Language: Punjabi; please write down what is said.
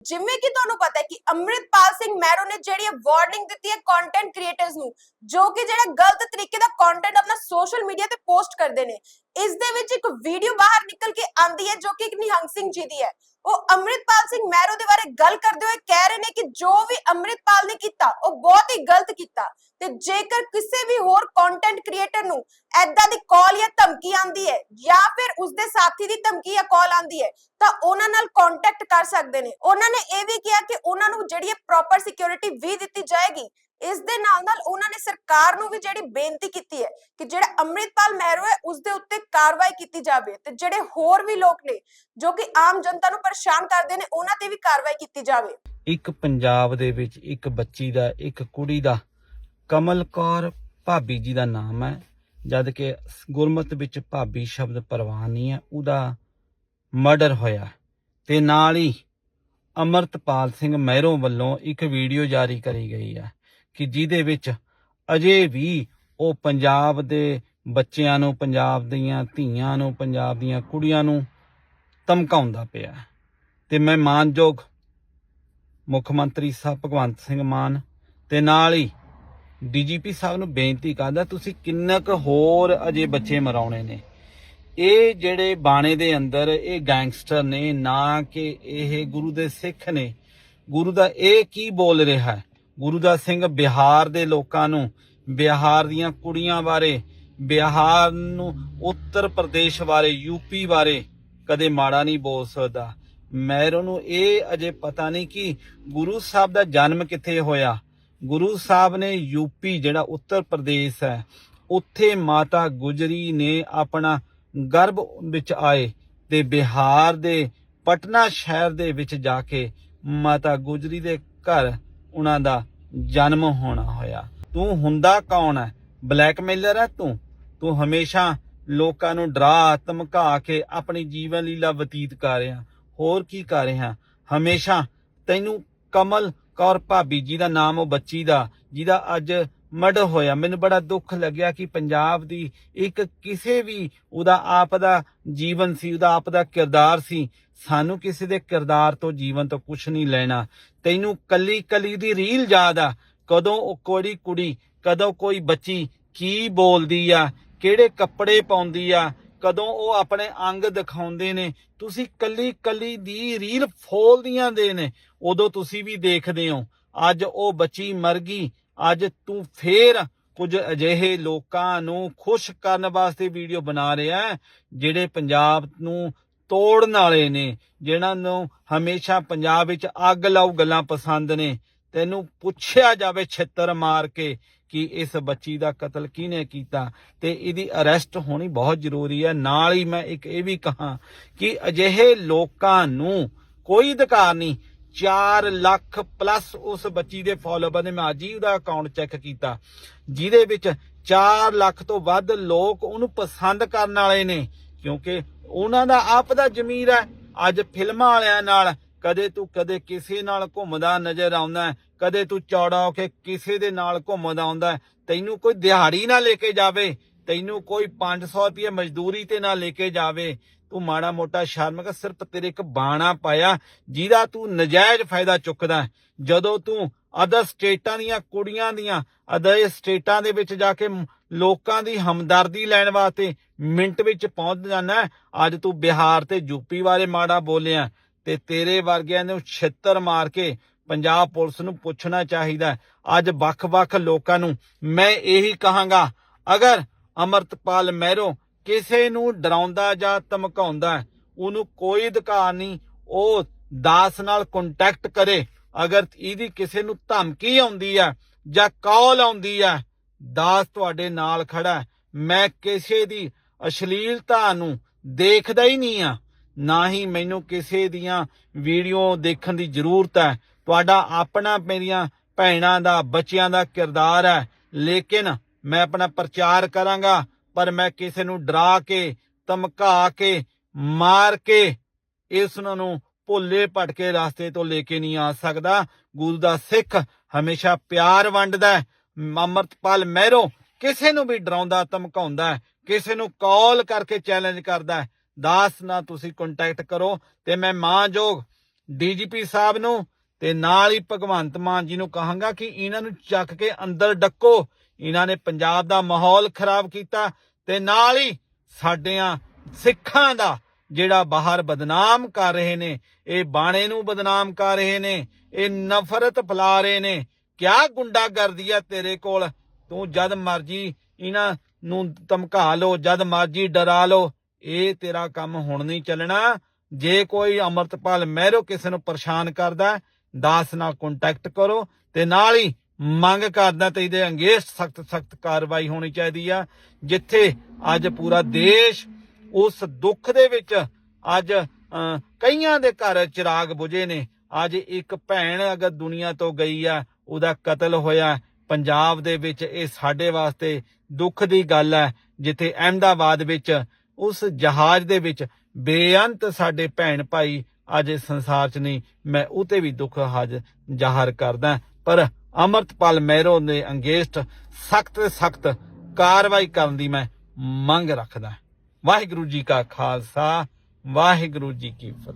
ਜਿਵੇਂ ਕਿ ਤੁਹਾਨੂੰ ਪਤਾ ਹੈ ਕਿ ਅੰਮ੍ਰਿਤਪਾਲ ਸਿੰਘ ਮਹਿਰੋ ਨੇ ਜਿਹੜੀ ਵਾਰਨਿੰਗ ਦਿੱਤੀ ਹੈ ਕੰਟੈਂਟ ਕ੍ਰੀਏਟਰਸ ਨੂੰ, ਜੋ ਕਿ ਜਿਹੜਾ ਗਲਤ ਤਰੀਕੇ ਦਾ ਕੰਟੈਂਟ ਆਪਣਾ ਸੋਸ਼ਲ ਮੀਡੀਆ ਤੇ ਪੋਸਟ ਕਰਦੇ ਨੇ। ਇਸ ਦੇ ਵਿੱਚ ਇੱਕ ਵੀਡੀਓ ਬਾਹਰ ਨਿਕਲ ਕੇ ਆਂਦੀ ਹੈ, ਜੋ ਕਿ ਇੱਕ ਨਿਹੰਗ ਸਿੰਘ ਜੀ ਦੀ ਹੈ। ਉਹ ਅੰਮ੍ਰਿਤਪਾਲ ਸਿੰਘ ਮਹਿਰੋ ਦੇ ਬਾਰੇ ਗੱਲ ਕਰਦੇ ਹੋਏ ਕਹਿ ਰਹੇ ਨੇ ਕਿ ਜੋ ਵੀ ਅੰਮ੍ਰਿਤਪਾਲ ਨੇ ਕੀਤਾ, ਉਹ ਬਹੁਤ ਹੀ ਗਲਤ ਕੀਤਾ। ਤੇ ਜੇਕਰ ਕਿਸੇ ਵੀ ਹੋਰ ਕੰਟੈਂਟ ਕ੍ਰੀਏਟਰ ਨੂੰ ਐਦਾਂ ਦੀ ਕਾਲ ਜਾਂ ਧਮਕੀ ਆਂਦੀ ਹੈ, ਜਾਂ ਫਿਰ ਉਸਦੇ ਸਾਥੀ ਦੀ ਧਮਕੀ ਜਾਂ ਕਾਲ ਆਂਦੀ ਹੈ, ਤਾਂ ਉਹਨਾਂ ਨਾਲ ਕੰਟੈਕਟ ਕਰ ਸਕਦੇ ਨੇ। ਉਹਨਾਂ ਨੇ ਇਹ ਵੀ ਕਿਹਾ ਕਿ ਉਹਨਾਂ ਨੂੰ ਜਿਹੜੀ ਪ੍ਰੋਪਰ ਸਿਕਿਉਰਿਟੀ ਵੀ ਦਿੱਤੀ ਜਾਏਗੀ ਇਸ ਦੇ ਨਾਲ ਨਾਲ ਉਹਨਾਂ ਨੇ ਸਰਕਾਰ ਨੂੰ ਵੀ ਜਿਹੜੀ ਬੇਨਤੀ ਕੀਤੀ ਹੈ ਕਿ ਜਿਹੜਾ ਅੰਮ੍ਰਿਤਪਾਲ ਮਹਿਰੋ ਹੈ, ਉਸ ਦੇ ਉੱਤੇ ਕਾਰਵਾਈ ਕੀਤੀ ਜਾਵੇ ਤੇ ਜਿਹੜੇ ਹੋਰ ਵੀ ਲੋਕ ਨੇ ਜੋ ਕਿ ਆਮ ਜਨਤਾ ਨੂੰ ਪਰੇਸ਼ਾਨ ਕਰਦੇ ਨੇ, ਉਹਨਾਂ ਤੇ ਵੀ ਕਾਰਵਾਈ ਕੀਤੀ ਜਾਵੇ। ਇੱਕ ਪੰਜਾਬ ਦੇ ਵਿੱਚ ਇੱਕ ਬੱਚੀ ਦਾ, ਇੱਕ ਕੁੜੀ ਦਾ ਕਮਲ ਕੌਰ ਭਾਬੀ ਜੀ ਦਾ ਨਾਮ ਹੈ, ਜਦ ਕਿ ਗੁਰਮਤ ਵਿੱਚ ਭਾਬੀ ਸ਼ਬਦ ਪ੍ਰਵਾਨ ਨਹੀਂ ਹੈ, ਉਹਦਾ ਮਰਡਰ ਹੋਇਆ। ਤੇ ਨਾਲ ਹੀ ਅਮਰਤਪਾਲ ਸਿੰਘ ਮਹਿਰੋਂ ਵੱਲੋਂ ਇੱਕ ਵੀਡੀਓ ਜਾਰੀ ਕਰੀ ਗਈ ਹੈ। ਕਿ ਜਿਹਦੇ ਵਿੱਚ ਅਜੇ ਵੀ ਉਹ ਪੰਜਾਬ ਦੇ ਬੱਚਿਆਂ ਨੂੰ, ਪੰਜਾਬ ਦੀਆਂ ਧੀਆਂ ਨੂੰ, ਪੰਜਾਬ ਦੀਆਂ ਕੁੜੀਆਂ ਨੂੰ ਧਮਕਾਉਂਦਾ ਪਿਆ ਹੈ। ਤੇ ਮੈਂ ਮਾਨਯੋਗ ਮੁੱਖ ਮੰਤਰੀ ਸਾਹਿਬ ਭਗਵੰਤ ਸਿੰਘ ਮਾਨ ਤੇ ਨਾਲ ਹੀ ਡੀਜੀਪੀ ਸਾਹਿਬ ਨੂੰ ਬੇਨਤੀ ਕਰਦਾ, ਤੁਸੀਂ ਕਿੰਨਾ ਕੁ ਹੋਰ ਅਜੇ ਬੱਚੇ ਮਰਾਉਣੇ ਨੇ ਇਹ ਜਿਹੜੇ ਬਾਣੇ ਦੇ ਅੰਦਰ ਇਹ ਗੈਂਗਸਟਰ ਨੇ, ਨਾ ਕਿ ਇਹ ਗੁਰੂ ਦੇ ਸਿੱਖ ਨੇ, ਗੁਰੂ ਦਾ ਇਹ ਕੀ ਬੋਲ ਰਿਹਾ ਹੈ ਗੁਰੂ ਦਾ ਸਿੰਘ ਬਿਹਾਰ ਦੇ ਲੋਕਾਂ ਨੂੰ, ਬਿਹਾਰ ਦੀਆਂ ਕੁੜੀਆਂ ਬਾਰੇ, ਬਿਹਾਰ ਨੂੰ ਉੱਤਰ ਪ੍ਰਦੇਸ਼ ਬਾਰੇ ਯੂਪੀ ਬਾਰੇ ਕਦੇ ਮਾੜਾ ਨਹੀਂ ਬੋਲ ਸਕਦਾ। ਮੈਰੋ ਨੂੰ ਇਹ ਅਜੇ ਪਤਾ ਨਹੀਂ ਕਿ ਗੁਰੂ ਸਾਹਿਬ ਦਾ ਜਨਮ ਕਿੱਥੇ ਹੋਇਆ। ਗੁਰੂ ਸਾਹਿਬ ਨੇ ਯੂਪੀ ਜਿਹੜਾ ਉੱਤਰ ਪ੍ਰਦੇਸ਼ ਹੈ, ਉੱਥੇ ਮਾਤਾ ਗੁਜਰੀ ਨੇ ਆਪਣਾ ਗਰਭ ਵਿੱਚ ਆਏ ਤੇ ਬਿਹਾਰ ਦੇ ਪਟਨਾ ਸ਼ਹਿਰ ਦੇ ਵਿੱਚ ਜਾ ਕੇ ਮਾਤਾ ਗੁਜਰੀ ਦੇ ਘਰ ਉਹਨਾਂ ਦਾ ਜਨਮ ਹੋਣਾ ਹੋਇਆ। ਤੂੰ ਹੁੰਦਾ ਕੌਣ ਹੈ ਬਲੈਕਮੇਲਰ ਹੈ ਤੂੰ? ਤੂੰ ਹਮੇਸ਼ਾ ਲੋਕਾਂ ਨੂੰ ਡਰਾ, ਧਮਕਾ ਕੇ ਆਪਣੀ ਜੀਵਨ ਲੀਲਾ ਬਤੀਤ ਕਰ ਰਿਹਾ। ਹੋਰ ਕੀ ਕਰ ਰਿਹਾ? ਹਮੇਸ਼ਾ ਤੈਨੂੰ ਕਮਲ ਕੌਰ ਭਾਬੀ ਜੀ ਦਾ ਨਾਮ ਉਹ ਬੱਚੀ ਦਾ, ਜਿਹਦਾ ਅੱਜ ਮਰਡਰ ਹੋਇਆ। ਮੈਨੂੰ ਬੜਾ ਦੁੱਖ ਲੱਗਿਆ ਕਿ ਪੰਜਾਬ ਦੀ ਇੱਕ ਕਿਸੇ ਵੀ ਉਹਦਾ ਆਪ ਦਾ ਜੀਵਨ ਸੀ, ਉਹਦਾ ਆਪ ਦਾ ਕਿਰਦਾਰ ਸੀ। ਸਾਨੂੰ ਕਿਸੇ ਦੇ ਕਿਰਦਾਰ ਤੋਂ ਜੀਵਨ ਤੋਂ ਕੁਝ ਨਹੀਂ ਲੈਣਾ। ਤੈਨੂੰ ਕੱਲੀ ਕੱਲੀ ਦੀ ਰੀਲ ਯਾਦ ਆ। ਕਦੋਂ ਉਹ ਕੋਈ ਕੁੜੀ, ਕਦੋਂ ਕੋਈ ਬੱਚੀ ਕੀ ਬੋਲਦੀ ਆ, ਕਿਹੜੇ ਕੱਪੜੇ ਪਾਉਂਦੀ ਆ, ਕਦੋਂ ਉਹ ਆਪਣੇ ਅੰਗ ਦਿਖਾਉਂਦੇ ਨੇ। ਤੁਸੀਂ ਕੱਲੀ ਕੱਲੀ ਦੀ ਰੀਲ ਫੋਲਦੀਆਂ ਦੇ ਨੇ। ਉਦੋਂ ਤੁਸੀਂ ਵੀ ਦੇਖਦੇ ਹੋ। ਅੱਜ ਉਹ ਬੱਚੀ ਮਰ ਗਈ ਅੱਜ ਤੂੰ ਫੇਰ ਕੁਝ ਅਜਿਹੇ ਲੋਕਾਂ ਨੂੰ ਖੁਸ਼ ਕਰਨ ਵਾਸਤੇ ਵੀਡੀਓ ਬਣਾ ਰਿਹਾ ਜਿਹੜੇ ਪੰਜਾਬ ਨੂੰ ਤੋੜਨ ਵਾਲੇ ਨੇ, ਜਿਨ੍ਹਾਂ ਨੂੰ ਹਮੇਸ਼ਾ ਪੰਜਾਬ ਵਿੱਚ ਅੱਗ ਲਾਉ ਗੱਲਾਂ ਪਸੰਦ ਨੇ। ਤੈਨੂੰ ਪੁੱਛਿਆ ਜਾਵੇ ਛਿੱਤਰ ਮਾਰ ਕੇ ਕਿ ਇਸ ਬੱਚੀ ਦਾ ਕਤਲ ਕਿਹਨੇ ਕੀਤਾ, ਤੇ ਇਹਦੀ ਅਰੈਸਟ ਹੋਣੀ ਬਹੁਤ ਜ਼ਰੂਰੀ ਹੈ। ਨਾਲ ਹੀ ਮੈਂ ਇੱਕ ਇਹ ਵੀ ਕਹਾਂ ਕਿ ਅਜਿਹੇ ਲੋਕਾਂ ਨੂੰ ਕੋਈ ਅਧਿਕਾਰ ਨਹੀਂ 4 ਲੱਖ ਪਲੱਸ ਉਸ ਬੱਚੀ ਦੇ ਫਾਲੋਅਰ ਨੇ ਮੈਂ ਅੱਜ ਹੀ ਉਹਦਾ ਅਕਾਊਂਟ ਚੈੱਕ ਕੀਤਾ। ਜਿਹਦੇ ਵਿੱਚ 4 ਲੱਖ ਤੋਂ ਵੱਧ ਲੋਕ ਉਹਨੂੰ ਪਸੰਦ ਕਰਨ ਵਾਲੇ ਨੇ, ਕਿਉਂਕਿ ਉਹਨਾਂ ਦਾ ਆਪ ਦਾ ਜ਼ਮੀਰ ਹੈ। ਅੱਜ ਫਿਲਮਾਂ ਵਾਲਿਆਂ ਨਾਲ ਕਦੇ ਤੂੰ ਕਦੇ ਕਿਸੇ ਨਾਲ ਘੁੰਮਦਾ ਨਜ਼ਰ ਆਉਂਦਾ ਕਦੇ ਤੂੰ ਚੌੜਾ ਹੋ ਕੇ ਕਿਸੇ ਦੇ ਨਾਲ ਘੁੰਮਦਾ ਆਉਂਦਾ ਤੈਨੂੰ ਕੋਈ ਦਿਹਾੜੀ ਨਾ ਲੈ ਕੇ ਜਾਵੇ, ਤੈਨੂੰ ਕੋਈ 500 ਰੁਪਏ ਮਜ਼ਦੂਰੀ ਤੇ ਨਾ ਲੈ ਕੇ ਜਾਵੇ। ਤੂੰ ਮਾੜਾ ਮੋਟਾ ਸ਼ਰਮ ਕਰ, ਸਿਰਫ ਤੇਰੇ ਇੱਕ ਬਾਣਾ ਪਾਇਆ, ਜਿਹਦਾ ਤੂੰ ਨਜਾਇਜ਼ ਫਾਇਦਾ ਚੁੱਕਦਾ ਜਦੋਂ ਤੂੰ ਅਦਰ ਸਟੇਟਾਂ ਦੀਆਂ ਕੁੜੀਆਂ ਦੀਆਂ ਅਦਰ ਸਟੇਟਾਂ ਦੇ ਵਿੱਚ ਜਾ ਕੇ ਲੋਕਾਂ ਦੀ ਹਮਦਰਦੀ ਲੈਣ ਵਾਸਤੇ ਮਿੰਟ ਵਿੱਚ ਪਹੁੰਚ ਜਾਣਾ ਅੱਜ ਤੂੰ ਬਿਹਾਰ ਤੇ ਯੂਪੀ ਬਾਰੇ ਮਾੜਾ ਬੋਲਿਆ ਤੇ ਤੇਰੇ ਵਰਗਿਆਂ ਨੂੰ ਛਿੱਤਰ ਮਾਰ ਕੇ ਪੰਜਾਬ ਪੁਲਿਸ ਨੂੰ ਪੁੱਛਣਾ ਚਾਹੀਦਾ ਅੱਜ ਵੱਖ-ਵੱਖ ਲੋਕਾਂ ਨੂੰ ਮੈਂ ਇਹੀ ਕਹਾਂਗਾ, ਅਗਰ ਅਮਰਤਪਾਲ ਮਹਿਰੋ ਕਿਸੇ ਨੂੰ ਡਰਾਉਂਦਾ ਜਾਂ ਧਮਕਾਉਂਦਾ ਉਹਨੂੰ ਕੋਈ ਅਧਿਕਾਰ ਨਹੀਂ, ਉਹ ਦਾਸ ਨਾਲ ਕੰਟੈਕਟ ਕਰੇ। ਅਗਰ ਇਹਦੀ ਕਿਸੇ ਨੂੰ ਧਮਕੀ ਆਉਂਦੀ ਹੈ ਜਾਂ ਕਾਲ ਆਉਂਦੀ ਹੈ, ਦਾਸ ਤੁਹਾਡੇ ਨਾਲ ਖੜਾ ਮੈਂ ਕਿਸੇ ਦੀ ਅਸ਼ਲੀਲਤਾ ਨੂੰ ਦੇਖਦਾ ਹੀ ਨਹੀਂ ਆ ਨਾ ਹੀ ਮੈਨੂੰ ਕਿਸੇ ਦੀਆਂ ਵੀਡੀਓ ਦੇਖਣ ਦੀ ਜ਼ਰੂਰਤ ਹੈ। ਤੁਹਾਡਾ ਆਪਣਾ ਮੇਰੀਆਂ ਭੈਣਾਂ ਦਾ, ਬੱਚਿਆਂ ਦਾ ਕਿਰਦਾਰ ਹੈ। ਲੇਕਿਨ ਮੈਂ ਆਪਣਾ ਪ੍ਰਚਾਰ ਕਰਾਂਗਾ। ਪਰ ਮੈਂ ਕਿਸੇ ਨੂੰ ਡਰਾ ਕੇ, ਧਮਕਾ ਕੇ, ਮਾਰ ਕੇ ਇਸ ਨੂੰ ਭੁੱਲੇ ਭਟਕੇ ਰਸਤੇ ਤੋਂ ਲੈ ਕੇ ਨਹੀਂ ਆ ਸਕਦਾ। ਗੁਰੂ ਦਾ ਸਿੱਖ ਹਮੇਸ਼ਾ ਪਿਆਰ ਵੰਡਦਾ ਹੈ। ਅਮਰਤਪਾਲ ਮਹਿਰੋ ਕਿਸੇ ਨੂੰ ਵੀ ਡਰਾਉਂਦਾ, ਧਮਕਾਉਂਦਾ ਕਿਸੇ ਨੂੰ ਕਾਲ ਕਰਕੇ ਚੈਲੰਜ ਕਰਦਾ ਦਾਸ ਨਾਲ ਤੁਸੀਂ ਕੰਟੈਕਟ ਕਰੋ ਤੇ ਮੈਂ ਮਾਂ ਮਾਂਜੋਗ ਡੀਜੀਪੀ ਸਾਹਿਬ ਨੂੰ ਤੇ ਨਾਲ ਹੀ ਭਗਵੰਤ ਮਾਨ ਜੀ ਨੂੰ ਕਹਾਂਗਾ ਕਿ ਇਹਨਾਂ ਨੂੰ ਚੱਕ ਕੇ ਅੰਦਰ ਡੱਕੋ। ਇਹਨਾਂ ਨੇ ਪੰਜਾਬ ਦਾ ਮਾਹੌਲ ਖਰਾਬ ਕੀਤਾ ਤੇ ਨਾਲ ਹੀ ਸਾਡਿਆਂ ਸਿੱਖਾਂ ਦਾ ਜਿਹੜਾ ਬਾਹਰ ਬਦਨਾਮ ਕਰ ਰਹੇ ਨੇ, ਇਹ ਬਾਣੇ ਨੂੰ ਬਦਨਾਮ ਕਰ ਰਹੇ ਨੇ, ਇਹ ਨਫ਼ਰਤ ਫੈਲਾ ਰਹੇ ਨੇ। ਕਿਆ ਗੁੰਡਾਗਰਦੀ ਆ ਤੇਰੇ ਕੋਲ? ਤੂੰ ਜਦ ਮਰਜ਼ੀ ਇਹਨਾਂ ਨੂੰ ਧਮਕਾ ਲਓ, ਜਦ ਮਰਜ਼ੀ ਡਰਾ ਲਓ। ਇਹ ਤੇਰਾ ਕੰਮ ਹੁਣ ਨਹੀਂ ਚੱਲਣਾ। ਜੇ ਕੋਈ ਅਮਰਤਪਾਲ ਮਹਿਰੋ ਕਿਸੇ ਨੂੰ ਪਰੇਸ਼ਾਨ ਕਰਦਾ ਦਾਸ ਨਾਲ ਕੰਟੈਕਟ ਕਰੋ ਤੇ ਨਾਲ ਹੀ ਮੰਗ ਕਰਦਾ ਤੇ ਇਹਦੇ ਅੰਗੇਸਟ ਸਖਤ ਸਖਤ ਕਾਰਵਾਈ ਹੋਣੀ ਚਾਹੀਦੀ ਆ, ਜਿੱਥੇ ਅੱਜ ਪੂਰਾ ਦੇਸ਼ ਉਸ ਦੁੱਖ ਦੇ ਵਿੱਚ ਅੱਜ ਕਈਆਂ ਦੇ ਘਰ ਚਿਰਾਗ ਬੁਝੇ ਨੇ। ਅੱਜ ਇੱਕ ਭੈਣ ਅਗਰ ਦੁਨੀਆ ਤੋਂ ਗਈ ਆ, ਉਹਦਾ ਕਤਲ ਹੋਇਆ। ਪੰਜਾਬ ਦੇ ਵਿੱਚ ਇਹ ਸਾਡੇ ਵਾਸਤੇ ਦੁੱਖ ਦੀ ਗੱਲ ਹੈ ਜਿੱਥੇ ਅਹਿਮਦਾਬਾਦ ਵਿੱਚ ਉਸ ਜਹਾਜ਼ ਦੇ ਵਿੱਚ ਬੇਅੰਤ ਸਾਡੇ ਭੈਣ ਭਾਈ ਅੱਜ ਇਸ ਸੰਸਾਰ 'ਚ ਨਹੀਂ, ਮੈਂ ਉਤੇ ਵੀ ਦੁੱਖ ਹਾਜ਼ ਜ਼ਾਹਰ ਕਰਦਾ ਪਰ ਅਮਰਤਪਾਲ ਮਹਿਰੋ ਦੇ ਅੰਗੇਸਟ ਸਖਤ ਸਖਤ ਕਾਰਵਾਈ ਕਰਨ ਦੀ ਮੈਂ ਮੰਗ ਰੱਖਦਾ ਵਾਹਿਗੁਰੂ ਜੀ ਕਾ ਖਾਲਸਾ, ਵਾਹਿਗੁਰੂ ਜੀ ਕੀ ਫਤਿਹ।